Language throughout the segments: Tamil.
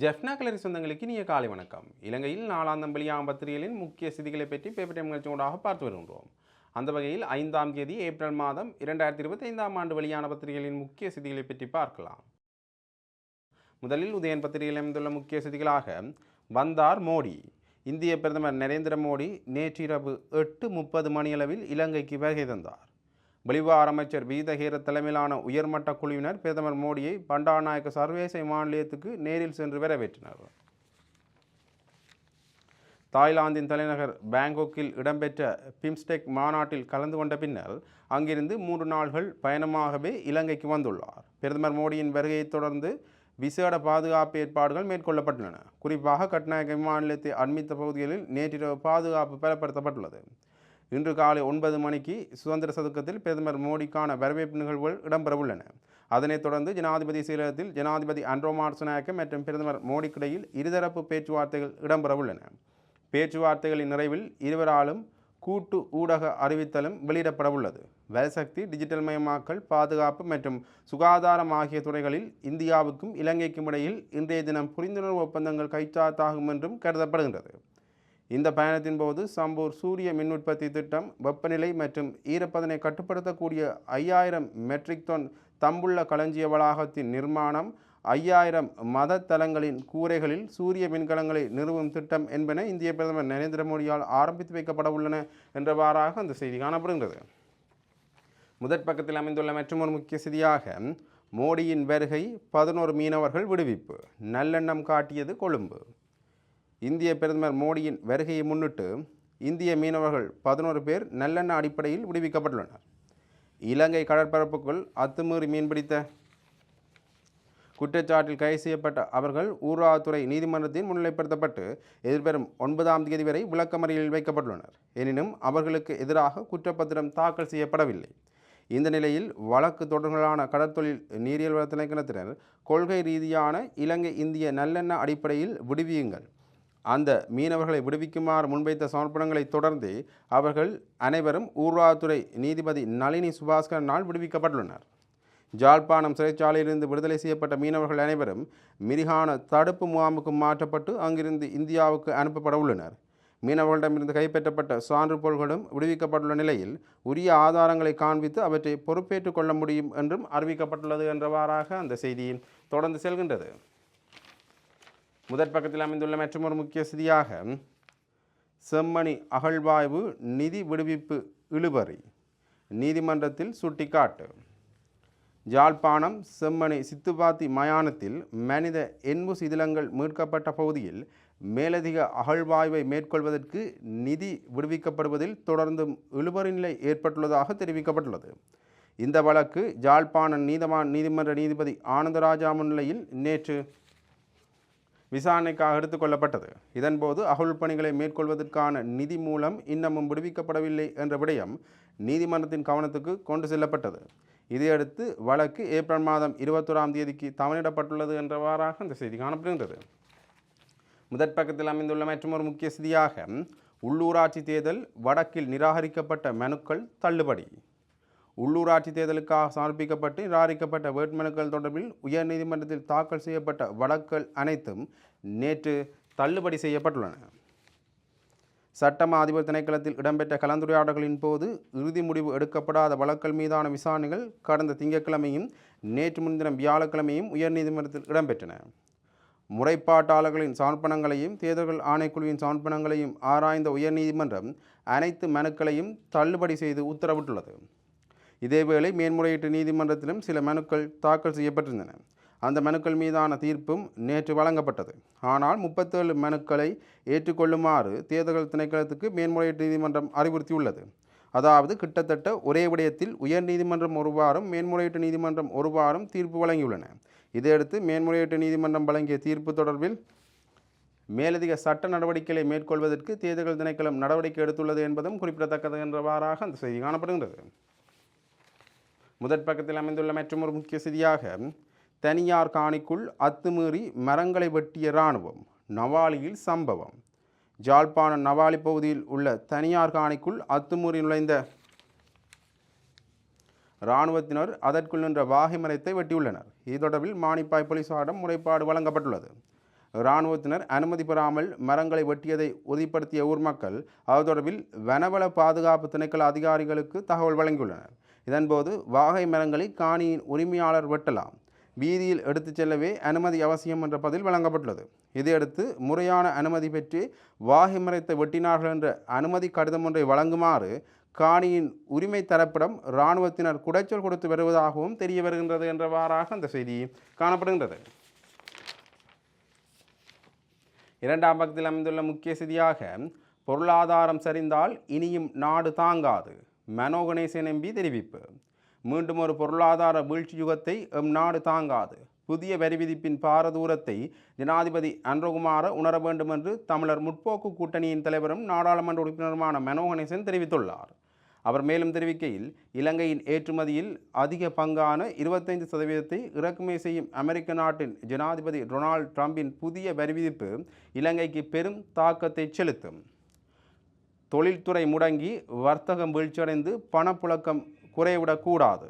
ஜெஃப்னா கலரி சொந்தங்களுக்கு இனிய காலை வணக்கம். இலங்கையில் நாலாம் தம்பளியாம் பத்திரிகைகளின் முக்கிய செய்திகளை பற்றி பேப்பர் டைம் நிகழ்ச்சியோடாக பார்த்து வருகின்றோம். அந்த வகையில் ஐந்தாம் தேதி ஏப்ரல் மாதம் இரண்டாயிரத்தி இருபத்தைந்தாம் ஆண்டு வெளியான பத்திரிகைகளின் முக்கிய செய்திகளை பற்றி பார்க்கலாம். முதலில் உதயன் பத்திரிகையில் அமைந்துள்ள முக்கிய செய்திகளாக வந்தார் மோடி. இந்திய பிரதமர் நரேந்திர மோடி நேற்றிரவு எட்டு முப்பது மணியளவில் இலங்கைக்கு வருகை தந்தார். பொலிவார் அமைச்சர் வீதஹேர தலைமையிலான உயர்மட்ட குழுவினர் பிரதமர் மோடியை பண்டாநாயக்க சர்வதேச விமான நிலையத்துக்கு நேரில் சென்று வரவேற்றனர். தாய்லாந்தின் தலைநகர் பேங்காக்கில் இடம்பெற்ற பிம்ஸ்டெக் மாநாட்டில் கலந்து கொண்ட பின்னர் அங்கிருந்து மூன்று நாள்கள் பயணமாகவே இலங்கைக்கு வந்துள்ளார். பிரதமர் மோடியின் வருகையைத் தொடர்ந்து விசேட பாதுகாப்பு ஏற்பாடுகள் மேற்கொள்ளப்பட்டுள்ளன. குறிப்பாக கட்நாயக்க விமான நிலையத்தை அண்மித்த பகுதிகளில் நேற்றிரவு பாதுகாப்பு பலப்படுத்தப்பட்டுள்ளது. இன்று காலை ஒன்பது மணிக்கு சுதந்திர சதுக்கத்தில் பிரதமர் மோடிக்கான வரவேற்பு நிகழ்வுகள் இடம்பெறவுள்ளன. அதனைத் தொடர்ந்து ஜனாதிபதி செயலகத்தில் ஜனாதிபதி அன்ட்ரோ மார்சநாயக்க மற்றும் பிரதமர் மோடிக்கிடையில் இருதரப்பு பேச்சுவார்த்தைகள் இடம்பெறவுள்ளன. பேச்சுவார்த்தைகளின் நிறைவில் இருவராலும் கூட்டு ஊடக அறிவித்தலும் வெளியிடப்படவுள்ளது. வலசக்தி டிஜிட்டல் மயமாக்கல் பாதுகாப்பு மற்றும் சுகாதாரம் ஆகிய துறைகளில் இந்தியாவுக்கும் இலங்கைக்கும் இடையில் இன்றைய தினம் புரிந்துணர்வு ஒப்பந்தங்கள் கைச்சாத்தாகும் என்றும் கருதப்படுகின்றது. இந்த பயணத்தின் போது சம்பூர் சூரிய மின் உற்பத்தி திட்டம் வெப்பநிலை மற்றும் ஈரப்பதனை கட்டுப்படுத்தக்கூடிய ஐயாயிரம் மெட்ரிக் டன் தம்புள்ள களஞ்சிய வளாகத்தின் நிர்மாணம் ஐயாயிரம் மத தலங்களின் கூரைகளில் சூரிய மின்கலங்களை நிறுவும் திட்டம் என்பன இந்திய பிரதமர் நரேந்திர மோடியால் ஆரம்பித்து வைக்கப்பட உள்ளன என்றவாறாக அந்த செய்தி காணப்படுகிறது முதற் பக்கத்தில் அமைந்துள்ள மற்றொரு முக்கிய செய்தியாக மோடியின் வருகை பதினோரு மீனவர்கள் விடுவிப்பு நல்லெண்ணம் காட்டியது கொழும்பு. இந்திய பிரதமர் மோடியின் வருகையை முன்னிட்டு இந்திய மீனவர்கள் பதினோரு பேர் நல்லெண்ண அடிப்படையில் விடுவிக்கப்பட்டுள்ளனர். இலங்கை கடற்பரப்புக்குள் அத்துமீறி மீன்பிடித்த குற்றச்சாட்டில் கைது செய்யப்பட்ட அவர்கள் ஊராத்துறை நீதிமன்றத்தில் முன்னிலைப்படுத்தப்பட்டு எதிர்வரும் ஒன்பதாம் தேதி வரை விளக்கமறியலில் வைக்கப்பட்டுள்ளனர். எனினும் அவர்களுக்கு எதிராக குற்றப்பத்திரம் தாக்கல் செய்யப்படவில்லை. இந்த நிலையில் வழக்கு தொடர்களான கடற்தொழில் நீரியல் வள திணைக்களத்தினர் கொள்கை ரீதியான இலங்கை இந்திய நல்லெண்ண அடிப்படையில் விடுவியுங்கள். அந்த மீனவர்களை விடுவிக்குமாறு முன்வைத்த சமர்ப்பணங்களை தொடர்ந்து அவர்கள் அனைவரும் ஊர்வாத்துறை நீதிபதி நளினி சுபாஸ்கரனால் விடுவிக்கப்பட்டுள்ளனர். ஜாழ்ப்பாணம் சிறைச்சாலையிலிருந்து விடுதலை செய்யப்பட்ட மீனவர்கள் அனைவரும் மிரிகான தடுப்பு முகாமுக்கு மாற்றப்பட்டு அங்கிருந்து இந்தியாவுக்கு அனுப்பப்பட உள்ளனர். மீனவர்களிடமிருந்து கைப்பற்றப்பட்ட சான்றுபொருள்களும் விடுவிக்கப்பட்டுள்ள நிலையில் உரிய ஆதாரங்களை காண்பித்து அவற்றை பொறுப்பேற்றுக் கொள்ள முடியும் என்றும் அறிவிக்கப்பட்டுள்ளது என்றவாறாக அந்த செய்தியில் தொடர்ந்து செல்கின்றது. முதற் பக்கத்தில் அமைந்துள்ள மற்றொரு முக்கிய செய்தியாக செம்மணி அகழ்வாய்வு நிதி விடுவிப்பு இழுபறி நீதிமன்றத்தில் சுட்டிக்காட்டு. ஜாழ்ப்பாணம் செம்மணி சித்துப்பாத்தி மயானத்தில் மனித எண்பு சிதிலங்கள் மீட்கப்பட்ட பகுதியில் மேலதிக அகழ்வாய்வை மேற்கொள்வதற்கு நிதி விடுவிக்கப்படுவதில் தொடர்ந்தும் இழுபறி நிலை ஏற்பட்டுள்ளதாக தெரிவிக்கப்பட்டுள்ளது. இந்த வழக்கு ஜாழ்ப்பாணம் நீதமா நீதிமன்ற நீதிபதி ஆனந்தராஜா முன்னிலையில் நேற்று விசாரணைக்காக எடுத்துக்கொள்ளப்பட்டது. இதன்போது அகழ் பணிகளை மேற்கொள்வதற்கான நிதி மூலம் இன்னமும் விடுவிக்கப்படவில்லை என்ற விடயம் நீதிமன்றத்தின் கவனத்துக்கு கொண்டு செல்லப்பட்டது. இதையடுத்து வழக்கு ஏப்ரல் மாதம் இருபத்தோராம் தேதிக்கு தவணிடப்பட்டுள்ளது என்றவாறாக இந்த செய்தி காணப்படுகின்றது. முதற் பக்கத்தில் அமைந்துள்ள மற்றொரு முக்கிய செய்தியாக உள்ளூராட்சி தேர்தல் வடக்கில் நிராகரிக்கப்பட்ட மனுக்கள் தள்ளுபடி. உள்ளூராட்சி தேர்தலுக்காக சமர்ப்பிக்கப்பட்டு நிராகரிக்கப்பட்ட வேட்புமனுக்கள் தொடர்பில் உயர்நீதிமன்றத்தில் தாக்கல் செய்யப்பட்ட வழக்குகள் அனைத்தும் நேற்று தள்ளுபடி செய்யப்பட்டுள்ளன. சட்டமா அதிபர் திணைக்களத்தில் இடம்பெற்ற கலந்துரையாடல்களின் போது இறுதி முடிவு எடுக்கப்படாத வழக்கல் மீதான விசாரணைகள் கடந்த திங்கட்கிழமையும் நேற்று முன்தினம் வியாழக்கிழமையும் உயர்நீதிமன்றத்தில் இடம்பெற்றன. முறைப்பாட்டாளர்களின் சமர்ப்பணங்களையும் தேர்தல்கள் ஆணைக்குழுவின் சமர்ப்பணங்களையும் ஆராய்ந்த உயர்நீதிமன்றம் அனைத்து மனுக்களையும் தள்ளுபடி செய்து உத்தரவிட்டுள்ளது. இதேவேளை மேன்முறையீட்டு நீதிமன்றத்திலும் சில மனுக்கள் தாக்கல் செய்யப்பட்டிருந்தன. அந்த மனுக்கள் மீதான தீர்ப்பும் நேற்று வழங்கப்பட்டது. ஆனால் முப்பத்தேழு மனுக்களை ஏற்றுக்கொள்ளுமாறு தேர்தல்கள் திணைக்களத்துக்கு மேன்முறையீட்டு நீதிமன்றம் அறிவுறுத்தியுள்ளது. அதாவது கிட்டத்தட்ட ஒரே விடயத்தில் உயர் நீதிமன்றம் ஒரு வாரம் மேன்முறையீட்டு நீதிமன்றம் ஒரு வாரம் தீர்ப்பு வழங்கியுள்ளன. இதையடுத்து மேன்முறையீட்டு நீதிமன்றம் வழங்கிய தீர்ப்பு தொடர்பில் மேலதிக சட்ட நடவடிக்கைகளை மேற்கொள்வதற்கு தேர்தல்கள் திணைக்களம் நடவடிக்கை எடுத்துள்ளது என்பதும் குறிப்பிடத்தக்கது என்றவாறாக அந்த செய்தி காணப்படுகின்றது. முதற் பக்கத்தில் அமைந்துள்ள மற்றொரு முக்கிய செய்தியாக தனியார் காணிக்குள் அத்துமீறி மரங்களை வெட்டிய இராணுவம் நவாலியில் சம்பவம். ஜாழ்ப்பாணம் நவாலி பகுதியில் உள்ள தனியார் காணிக்குள் அத்துமீறி நுழைந்த இராணுவத்தினர் அதற்குள் நின்ற வாகை மரத்தை வெட்டியுள்ளனர். இது தொடர்பில் மானிப்பாய் போலீசாரிடம் முறைப்பாடு வழங்கப்பட்டுள்ளது. இராணுவத்தினர் அனுமதி பெறாமல் மரங்களை வெட்டியதை உறுதிப்படுத்திய ஊர் மக்கள் அது தொடர்பில் வனவள பாதுகாப்பு திணைக்கள அதிகாரிகளுக்கு தகவல் வழங்கியுள்ளனர். இதன்போது வாகை மரங்களை காணியின் உரிமையாளர் வெட்டலாம். வீதியில் எடுத்துச் செல்லவே அனுமதி அவசியம் என்ற பதில் வழங்கப்பட்டுள்ளது. இதையடுத்து முறையான அனுமதி பெற்று வாகை மரத்தை வெட்டினார்கள் என்ற அனுமதி கடிதம் ஒன்றை வழங்குமாறு காணியின் உரிமை தரப்பிடம் இராணுவத்தினர் குடைச்சல் கொடுத்து வருவதாகவும் தெரிய வருகின்றது என்றவாறாக அந்த செய்தி காணப்படுகின்றது. இரண்டாம் பக்கத்தில் அமைந்துள்ள முக்கிய செய்தியாக பொருளாதாரம் சரிந்தால் இனியும் நாடு தாங்காது. மனோ கணேசன் எம்பி தெரிவிப்பு. மீண்டும் ஒரு பொருளாதார வீழ்ச்சி யுகத்தை எம் நாடு தாங்காது. புதிய வரி விதிப்பின் பாரதூரத்தை ஜனாதிபதி அன்றகுமார உணர வேண்டும் என்று தமிழர் முற்போக்கு கூட்டணியின் தலைவரும் நாடாளுமன்ற உறுப்பினருமான மனோ கணேசன் தெரிவித்துள்ளார். அவர் மேலும் தெரிவிக்கையில் இலங்கையின் ஏற்றுமதியில் அதிக பங்கான இருபத்தைந்து சதவீதத்தை இறக்குமதி செய்யும் அமெரிக்க நாட்டின் ஜனாதிபதி டொனால்ட் ட்ரம்பின் புதிய வரி விதிப்பு இலங்கைக்கு பெரும் தாக்கத்தை செலுத்தும். தொழில்துறை முடங்கி வர்த்தகம் வீழ்ச்சியடைந்து பணப்புழக்கம் குறைவிடக்கூடாது.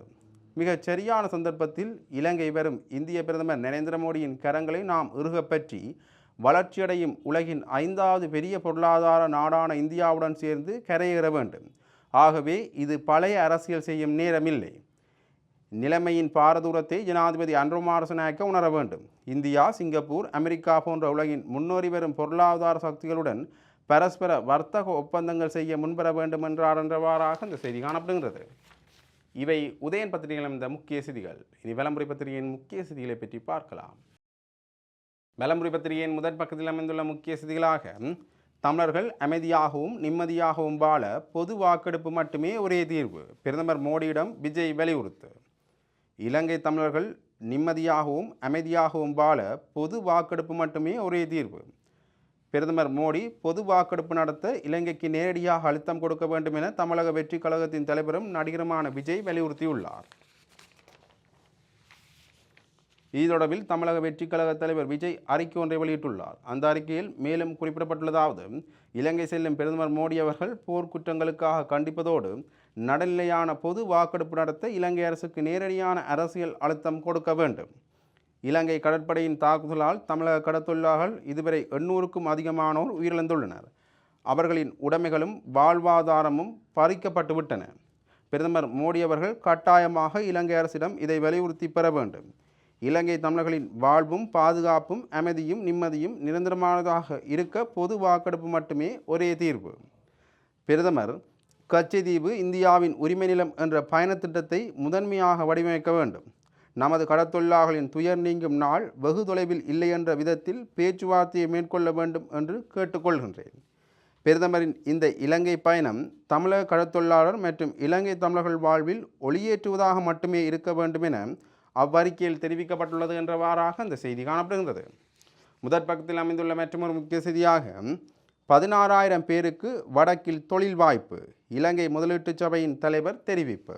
மிகச் சரியான சந்தர்ப்பத்தில் இலங்கை வரும் இந்திய பிரதமர் நரேந்திர மோடியின் கரங்களை நாம் இறுகப்பற்றி வளர்ச்சியடையும் உலகின் ஐந்தாவது பெரிய பொருளாதார நாடான இந்தியாவுடன் சேர்ந்து கரையேற வேண்டும். ஆகவே இது பழைய அரசியல் செய்யும் நேரமில்லை. நிலைமையின் பாரதூரத்தை ஜனாதிபதி அன்ருமாரசநாயக்க உணர வேண்டும். இந்தியா சிங்கப்பூர் அமெரிக்கா போன்ற உலகின் முன்னோறி வரும் பொருளாதார சக்திகளுடன் பரஸ்பர வர்த்தக ஒப்பந்தங்கள் செய்ய முன்வர வேண்டும் என்றார் என்றவாறாக இந்த செய்தி காணப்படுகிறது இவை உதயன் பத்திரிகையில் இந்த முக்கிய செய்திகள். இனி விளம்பரி பத்திரிகையின் முக்கிய செய்திகளை பற்றி பார்க்கலாம். விளம்பரி பத்திரிகையின் முதற் பக்கத்தில் அமைந்துள்ள முக்கிய செய்திகளாக தமிழர்கள் அமைதியாகவும் நிம்மதியாகவும் வாழ பொது வாக்கெடுப்பு மட்டுமே ஒரே தீர்வு. பிரதமர் மோடியிடம் விஜய் வலியுறுத்து. இலங்கை தமிழர்கள் நிம்மதியாகவும் அமைதியாகவும் வாழ பொது வாக்கெடுப்பு மட்டுமே ஒரே தீர்வு. பிரதமர் மோடி பொது வாக்கெடுப்பு நடத்த இலங்கைக்கு நேரடியாக அழுத்தம் கொடுக்க வேண்டும் என தமிழக வெற்றி கழகத்தின் தலைவரும் நடிகருமான விஜய் வலியுறுத்தியுள்ளார். இது தொடர்பில் தமிழக வெற்றி கழக தலைவர் விஜய் அறிக்கை ஒன்றை வெளியிட்டுள்ளார். அந்த அறிக்கையில் மேலும் குறிப்பிடப்பட்டுள்ளதாவது இலங்கை செல்லும் பிரதமர் மோடி அவர்கள் போர்க்குற்றங்களுக்காக கண்டிப்பதோடு நடுநிலையான பொது வாக்கெடுப்பு நடத்த இலங்கை அரசுக்கு நேரடியான அரசியல் அழுத்தம் கொடுக்க வேண்டும். இலங்கை கடற்படையின் தாக்குதலால் தமிழக கடத்தொழிலாளர்கள் இதுவரை எண்ணூறுக்கும் அதிகமானோர் உயிரிழந்துள்ளனர். அவர்களின் உடைமைகளும் வாழ்வாதாரமும் பறிக்கப்பட்டுவிட்டன. பிரதமர் மோடி அவர்கள் கட்டாயமாக இலங்கை அரசிடம் இதை வலியுறுத்தி பெற வேண்டும். இலங்கை தமிழர்களின் வாழ்வும் பாதுகாப்பும் அமைதியும் நிம்மதியும் நிரந்தரமானதாக இருக்க பொது வாக்கெடுப்பு மட்டுமே ஒரே தீர்வு. பிரதமர் கச்சைதீவு இந்தியாவின் உரிமை நிலம் என்ற பயணத் திட்டத்தை முதன்மையாக வடிவமைக்க வேண்டும். நமது கடத்தொழிலாளர்களின் துயர் நீங்கும் நாள் வெகு தொலைவில் இல்லை என்ற விதத்தில் பேச்சுவார்த்தையை மேற்கொள்ள வேண்டும் என்று கேட்டுக்கொள்கின்றேன். பிரதமரின் இந்த இலங்கை பயணம் தமிழக கடத்தொழிலாளர் மற்றும் இலங்கை தமிழர்கள் வாழ்வில் ஒளியேற்றுவதாக மட்டுமே இருக்க வேண்டும் என அவ்வறிக்கையில் தெரிவிக்கப்பட்டுள்ளது என்றவாறாக அந்த செய்தி காணப்படுகின்றது. முதற் பக்கத்தில் அமைந்துள்ள மற்றொரு முக்கிய செய்தியாக பதினாறாயிரம் பேருக்கு வடக்கில் தொழில் வாய்ப்பு இலங்கை முதலீட்டு சபையின் தலைவர் தெரிவிப்பு.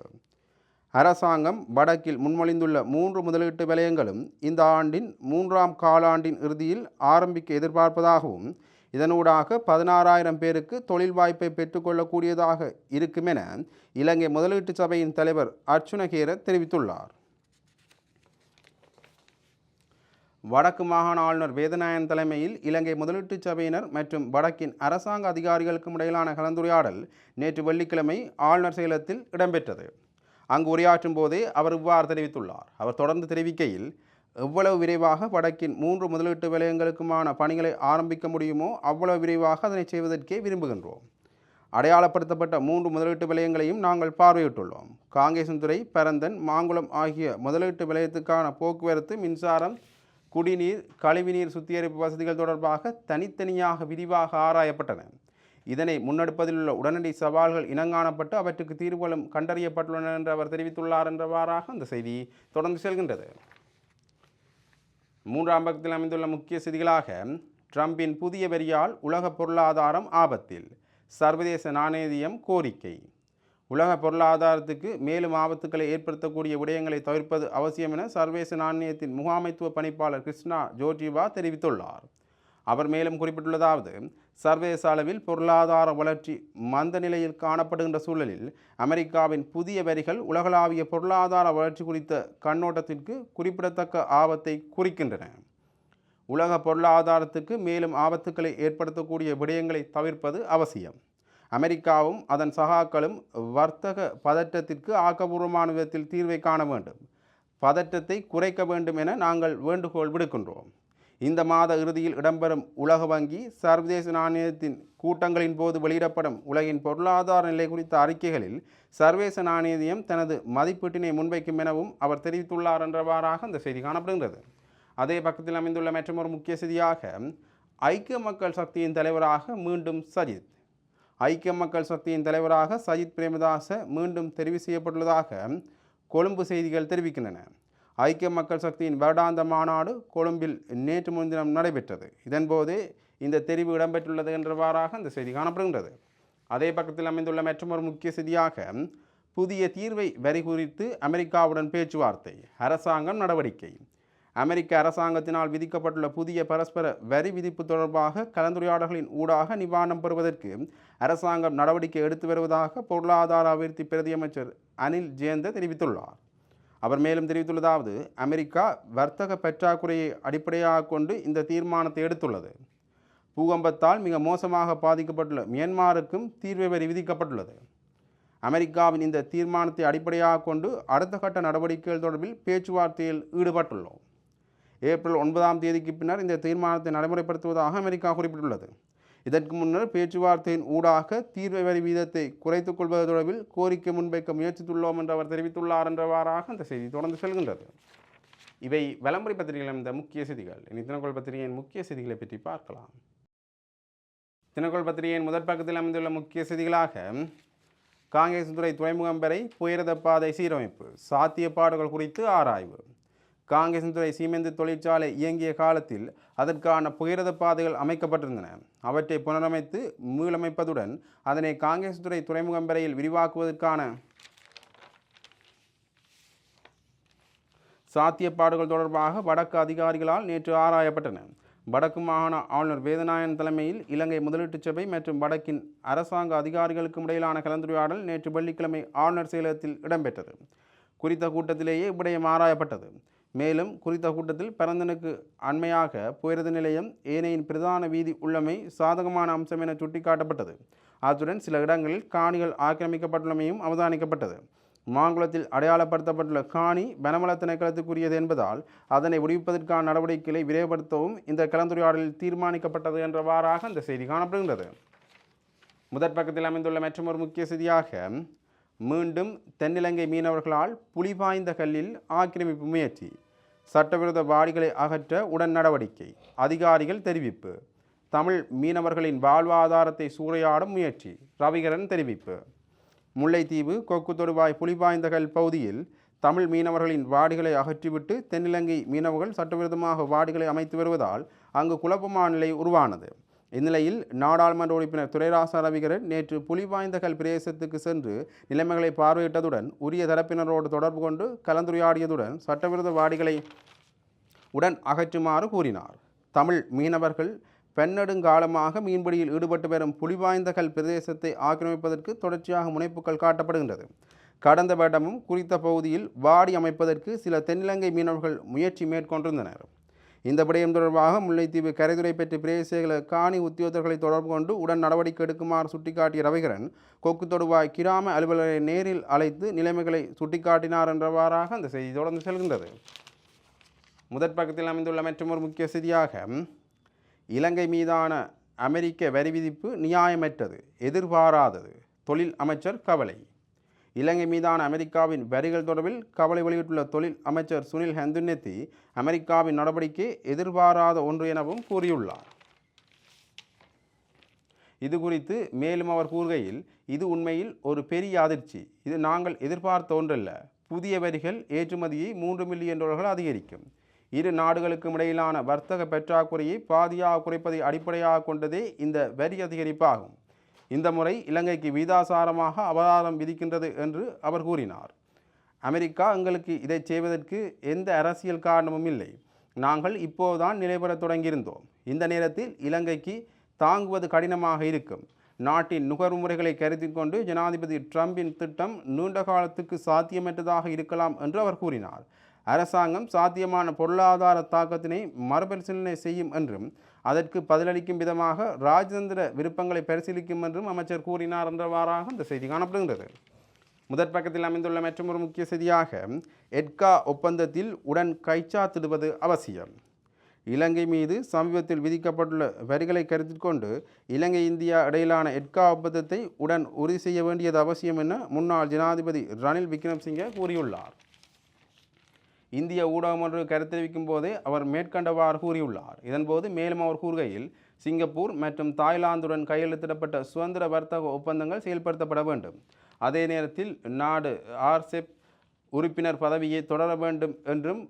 அரசாங்கம் வடக்கில் முன்மொழிந்துள்ள மூன்று முதலீட்டு விலையங்களும் இந்த ஆண்டின் மூன்றாம் காலாண்டின் இறுதியில் ஆரம்பிக்க எதிர்பார்ப்பதாகவும் இதனூடாக பதினாறாயிரம் பேருக்கு தொழில் வாய்ப்பை பெற்றுக்கொள்ளக்கூடியதாக இருக்கும் என இலங்கை முதலீட்டு சபையின் தலைவர் அர்ச்சுனகேர தெரிவித்துள்ளார். வடக்கு மாகாண ஆளுநர் வேதநாயன் தலைமையில் இலங்கை முதலீட்டுச் சபையினர் மற்றும் வடக்கின் அரசாங்க அதிகாரிகளுக்கும் இடையிலான கலந்துரையாடல் நேற்று வெள்ளிக்கிழமை ஆளுநர் செயலத்தில் இடம்பெற்றது. அங்கு உரையாற்றும் போதே அவர் இவ்வாறு தெரிவித்துள்ளார். அவர் தொடர்ந்து தெரிவிக்கையில் எவ்வளவு விரைவாக வடக்கின் மூன்று முதலீட்டு விலையங்களுக்குமான பணிகளை ஆரம்பிக்க முடியுமோ அவ்வளவு விரைவாக அதனை செய்வதற்கே விரும்புகின்றோம். அடையாளப்படுத்தப்பட்ட மூன்று முதலீட்டு விலையங்களையும் நாங்கள் பார்வையிட்டுள்ளோம். காங்கேசன்துறை பரந்தன் மாங்குளம் ஆகிய முதலீட்டு விலையத்துக்கான போக்குவரத்து மின்சாரம் குடிநீர் கழிவுநீர் சுத்திகரிப்பு வசதிகள் தொடர்பாக தனித்தனியாக விரிவாக ஆராயப்பட்டன. இதனை முன்னெடுப்பதில் உள்ள உடனடி சவால்கள் இனங்காணப்பட்டு அவற்றுக்கு தீர்வுகளும் கண்டறியப்பட்டுள்ளன என்று அவர் தெரிவித்துள்ளார் என்றவாறாக அந்த செய்தி தொடர்ந்து செல்கின்றது. மூன்றாம் பக்கத்தில் அமைந்துள்ள முக்கிய செய்திகளாக ட்ரம்பின் புதிய வரியால் உலக பொருளாதாரம் ஆபத்தில் சர்வதேச நாணயதியம் கோரிக்கை. உலக பொருளாதாரத்துக்கு மேலும் ஆபத்துக்களை ஏற்படுத்தக்கூடிய விடயங்களை தவிர்ப்பது அவசியம் என சர்வதேச நாணயத்தின் முகாமைத்துவ பணிப்பாளர் கிருஷ்ணா ஜோர்ஜிவா தெரிவித்துள்ளார். அவர் மேலும் குறிப்பிட்டுள்ளதாவது சர்வதேச அளவில் பொருளாதார வளர்ச்சி மந்த நிலையில் காணப்படுகின்ற சூழலில் அமெரிக்காவின் புதிய வரிகள் உலகளாவிய பொருளாதார வளர்ச்சி குறித்த கண்ணோட்டத்திற்கு குறிப்பிடத்தக்க ஆபத்தை குறிக்கின்றன. உலக பொருளாதாரத்துக்கு மேலும் ஆபத்துக்களை ஏற்படுத்தக்கூடிய விடயங்களை தவிர்ப்பது அவசியம். அமெரிக்காவும் அதன் சகாக்களும் வர்த்தக பதற்றத்திற்கு ஆக்கபூர்வமான விதத்தில் தீர்வை காண வேண்டும். பதற்றத்தை குறைக்க வேண்டும் என நாங்கள் வேண்டுகோள் விடுக்கின்றோம். இந்த மாத இறுதியில் இடம்பெறும் உலக வங்கி சர்வதேச நாணயத்தின் கூட்டங்களின் போது வெளியிடப்படும் உலகின் பொருளாதார நிலை குறித்த அறிக்கைகளில் சர்வதேச நாணயம் தனது மதிப்பீட்டினை முன்வைக்கும் எனவும் அவர் தெரிவித்துள்ளார் என்றவாறாக அந்த செய்தி காணப்படுகின்றது. அதே பக்கத்தில் அமைந்துள்ள மற்றொரு முக்கிய செய்தியாக ஐக்கிய மக்கள் சக்தியின் தலைவராக மீண்டும் சஜித். ஐக்கிய மக்கள் சக்தியின் தலைவராக சஜித் பிரேமதாச மீண்டும் தெரிவு செய்யப்பட்டுள்ளதாக கொழும்பு செய்திகள் தெரிவிக்கின்றன. ஐக்கிய மக்கள் சக்தியின் வருடாந்த மாநாடு கொழும்பில் நேற்று முன்தினம் நடைபெற்றது. இதன்போது இந்த தெரிவு இடம்பெற்றுள்ளது என்றவாறாக இந்த செய்தி காணப்படுகின்றது. அதே பக்கத்தில் அமைந்துள்ள மற்றொரு முக்கிய செய்தியாக புதிய தீர்வை வரி குறித்து அமெரிக்காவுடன் பேச்சுவார்த்தை அரசாங்கம் நடவடிக்கை. அமெரிக்க அரசாங்கத்தினால் விதிக்கப்பட்டுள்ள புதிய பரஸ்பர வரி விதிப்பு தொடர்பாக கலந்துரையாடல்களின் ஊடாக நிவாரணம் பெறுவதற்கு அரசாங்கம் நடவடிக்கை எடுத்து வருவதாக பொருளாதார அபிவிருத்தி பிரதியமைச்சர் அனில் ஜெயந்த தெரிவித்துள்ளார். அவர் மேலும் தெரிவித்துள்ளதாவது அமெரிக்கா வர்த்தக பற்றாக்குறையை அடிப்படையாக கொண்டு இந்த தீர்மானத்தை எடுத்துள்ளது. பூகம்பத்தால் மிக மோசமாக பாதிக்கப்பட்டுள்ள மியான்மாருக்கும் தீர்வு வரி விதிக்கப்பட்டுள்ளது. அமெரிக்காவின் இந்த தீர்மானத்தை அடிப்படையாக கொண்டு அடுத்த கட்ட நடவடிக்கைகள் தொடர்பில் பேச்சுவார்த்தையில் ஈடுபட்டுள்ளோம். ஏப்ரல் ஒன்பதாம் தேதிக்கு பின்னர் இந்த தீர்மானத்தை நடைமுறைப்படுத்துவதாக அமெரிக்கா குறிப்பிட்டுள்ளது. இதற்கு முன்னர் பேச்சுவார்த்தையின் ஊடாக தீர்வை வரி வீதத்தை குறைத்துக் கொள்வது தொடர்பில் கோரிக்கை முன்வைக்க முயற்சித்துள்ளோம் என்று அவர் தெரிவித்துள்ளார் என்றவாறாக அந்த செய்தி தொடர்ந்து செல்கின்றது. இவை விளம்பரி பத்திரிகையில் இந்த முக்கிய செய்திகள். இனி தினக்கோள் பத்திரிகையின் முக்கிய செய்திகளை பற்றி பார்க்கலாம். தினக்கோள் பத்திரிகையின் முதற் பக்கத்தில் அமைந்துள்ள முக்கிய செய்திகளாக காங்கிரஸ் துறை துறைமுகம் வரை புயரத பாதை சீரமைப்பு சாத்தியப்பாடுகள் குறித்து ஆராய்வு காங்கிரஸ் துறை சீமெந்து தொழிற்சாலை இயங்கிய காலத்தில் அதற்கான புகிரத பாதைகள் அமைக்கப்பட்டிருந்தன. அவற்றை புனரமைத்து மீளமைப்பதுடன் அதனை காங்கிரஸ் துறை துறைமுகம் வரையில் விரிவாக்குவதற்கான சாத்தியப்பாடுகள் தொடர்பாக வடக்கு அதிகாரிகளால் நேற்று ஆராயப்பட்டன. வடக்கு மாகாண ஆளுநர் வேதநாயன் தலைமையில் இலங்கை முதலீட்டுச் சபை மற்றும் வடக்கின் அரசாங்க அதிகாரிகளுக்கும் இடையிலான கலந்துரையாடல் நேற்று வெள்ளிக்கிழமை ஆளுநர் செயலகத்தில் இடம்பெற்றது. குறித்த கூட்டத்திலேயே இவ்விடயம் ஆராயப்பட்டது. மேலும் குறித்த கூட்டத்தில் பரந்தனுக்கு அண்மையாக புயரது நிலையம் ஏனையின் பிரதான வீதி உள்ளமை சாதகமான அம்சம் என சுட்டிக்காட்டப்பட்டது. அத்துடன் சில இடங்களில் காணிகள் ஆக்கிரமிக்கப்பட்டுள்ளமையும் அவதானிக்கப்பட்டது. மாங்குளத்தில் அடையாளப்படுத்தப்பட்டுள்ள காணி பனமல திணைக்களத்துக்குரியது என்பதால் அதனை விடுவிப்பதற்கான நடவடிக்கைகளை விரைவுபடுத்தவும் இந்த கலந்துரையாடலில் தீர்மானிக்கப்பட்டது என்றவாறாக இந்த செய்தி காணப்படுகின்றது. முதற் பக்கத்தில் அமைந்துள்ள மற்றொரு முக்கிய செய்தியாக மீண்டும் தென்னிலங்கை மீனவர்களால் புலிபாய்ந்த கல்லில் ஆக்கிரமிப்பு முயற்சி. சட்டவிரோத வாடிகளை அகற்ற உடன் நடவடிக்கை. அதிகாரிகள் தெரிவிப்பு. தமிழ் மீனவர்களின் வாழ்வாதாரத்தை சூறையாடும் முயற்சி ரவிகரன் தெரிவிப்பு. முல்லைத்தீவு கொக்கு தொடுவாய் புலிபாய்ந்தகல் பகுதியில் தமிழ் மீனவர்களின் வாடிகளை அகற்றிவிட்டு தென்னிலங்கை மீனவர்கள் சட்டவிரோதமாக வாடிகளை அமைத்து வருவதால் அங்கு குழப்பமான நிலை உருவானது. இந்நிலையில் நாடாளுமன்ற உறுப்பினர் துரைராச ரவிகரன் நேற்று புலிவாய்ந்தகல் பிரதேசத்துக்கு சென்று நிலைமைகளை பார்வையிட்டதுடன் உரிய தரப்பினரோடு தொடர்பு கொண்டு கலந்துரையாடியதுடன் சட்டவிரோத வாடிகளை உடன் அகற்றுமாறு கூறினார். தமிழ் மீனவர்கள் பெண்ணெடுங்காலமாக மீன்பிடியில் ஈடுபட்டு வரும் புலிவாய்ந்தகல் பிரதேசத்தை ஆக்கிரமிப்பதற்கு தொடர்ச்சியாக முனைப்புகள் காட்டப்படுகின்றது. கடந்த வருடமும் குறித்த பகுதியில் வாடி அமைப்பதற்கு சில தென்னிலங்கை மீனவர்கள் முயற்சி மேற்கொண்டிருந்தனர். இந்த விடயம் தொடர்பாக முல்லைத்தீவு கரைதுறை பெற்ற பிரதேச காணி உத்தியோகர்களை தொடர்பு கொண்டு உடன் நடவடிக்கை எடுக்குமாறு சுட்டிக்காட்டிய ரவிகரன் கொக்கு தொடுவாய் கிராம அலுவலரை நேரில் அழைத்து நிலைமைகளை சுட்டிக்காட்டினார் என்றவாறாக அந்த செய்தி தொடர்ந்து செல்கின்றது. முதற் பக்கத்தில் அமைந்துள்ள மற்றொரு முக்கிய செய்தியாக இலங்கை மீதான அமெரிக்க வரி விதிப்பு நியாயமற்றது எதிர்பாராதது தொழில் அமைச்சர் கவலை. இலங்கை மீதான அமெரிக்காவின் வரிகள் தொடர்பில் கவலை வெளியிட்டுள்ள தொழில் அமைச்சர் சுனில் ஹந்துன்னெத்தி அமெரிக்காவின் நடவடிக்கை எதிர்பாராத ஒன்று எனவும் கூறியுள்ளார். இது குறித்து மேலும் அவர் கூறுகையில் இது உண்மையில் ஒரு பெரிய அதிர்ச்சி. இது நாங்கள் எதிர்பார்த்த ஒன்றல்ல. புதிய வரிகள் ஏற்றுமதியை மூன்று மில்லியன் டாலர்கள் அதிகரிக்கும். இரு நாடுகளுக்கும் இடையிலான வர்த்தக பற்றாக்குறையை பாதியாக குறைப்பதை அடிப்படையாக கொண்டதே இந்த வரி அதிகரிப்பாகும். இந்த முறை இலங்கைக்கு வீதாசாரமாக அபராதம் விதிக்கின்றது என்று அவர் கூறினார். அமெரிக்கா எங்களுக்கு இதை செய்வதற்கு எந்த அரசியல் காரணமும் இல்லை. நாங்கள் இப்போதுதான் நிலைபெறத் தொடங்கியிருந்தோம். இந்த நேரத்தில் இலங்கைக்கு தாங்குவது கடினமாக இருக்கும். நாட்டின் நுகர்முறைகளை கருத்தில் கொண்டு ஜனாதிபதி ட்ரம்பின் திட்டம் நீண்ட காலத்துக்கு சாத்தியமற்றதாக இருக்கலாம் என்று அவர் கூறினார். அரசாங்கம் சாத்தியமான பொருளாதார தாக்கத்தினை மறுபரிசீலனை செய்யும் என்றும் அதற்கு பதிலளிக்கும் விதமாக ராஜதந்திர விருப்பங்களை பரிசீலிக்கும் என்றும் அமைச்சர் கூறினார் என்றவாறாக இந்த செய்தி காணப்படுகின்றது. முதற் பக்கத்தில் அமைந்துள்ள மற்றொரு முக்கிய செய்தியாக எட்கா ஒப்பந்தத்தில் உடன் கைச்சாத்திடுவது அவசியம். இலங்கை மீது சமீபத்தில் விதிக்கப்பட்டுள்ள வரிகளை கருத்தில் கொண்டு இலங்கை இந்தியா இடையிலான எட்கா ஒப்பந்தத்தை உடன் உறுதி செய்ய வேண்டியது அவசியம் என முன்னாள் ஜனாதிபதி ரணில் விக்ரம்சிங்கே கூறியுள்ளார். இந்திய ஊடகம் ஒன்று கருத்தெரிவிக்கும் போதே அவர் மேற்கண்டவாறு கூறியுள்ளார். இதன்போது மேலும் அவர் கூறுகையில் சிங்கப்பூர் மற்றும் தாய்லாந்துடன் கையெழுத்திடப்பட்ட சுதந்திர வர்த்தக ஒப்பந்தங்கள் செயல்படுத்தப்பட வேண்டும். அதே நேரத்தில் நாடு ஆர்செப் உறுப்பினர் பதவியை தொடர வேண்டும் என்றும்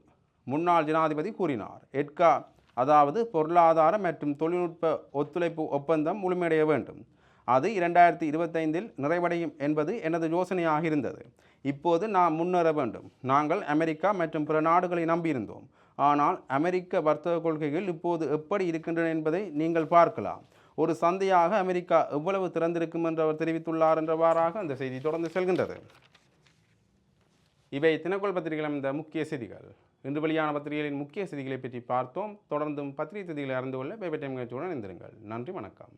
முன்னாள் ஜனாதிபதி கூறினார். எட்கா அதாவது பொருளாதார மற்றும் தொழில்நுட்ப ஒத்துழைப்பு ஒப்பந்தம் முழுமையடைய வேண்டும். அது இரண்டாயிரத்தி இருபத்தைந்தில் நிறைவடையும் என்பது எனது யோசனையாக இருந்தது. இப்போது நாம் முன்னேற வேண்டும். நாங்கள் அமெரிக்கா மற்றும் பிற நாடுகளை நம்பியிருந்தோம். ஆனால் அமெரிக்க வர்த்தக கொள்கைகள் இப்போது எப்படி இருக்கின்றன என்பதை நீங்கள் பார்க்கலாம். ஒரு சந்தையாக அமெரிக்கா எவ்வளவு திறந்திருக்கும் என்று அவர் தெரிவித்துள்ளார் என்றவாறாக அந்த செய்தி தொடர்ந்து செல்கின்றது. இவை தினக்கோள் பத்திரிகைகள் இந்த முக்கிய செய்திகள். இன்று வெளியான பத்திரிகைகளின் முக்கிய செய்திகளை பற்றி பார்த்தோம். தொடர்ந்தும் பத்திரிகை செய்திகளை அறிந்து கொள்ள பேபை டைம் நிகழ்ச்சியுடன் இணைந்திருங்கள். நன்றி வணக்கம்.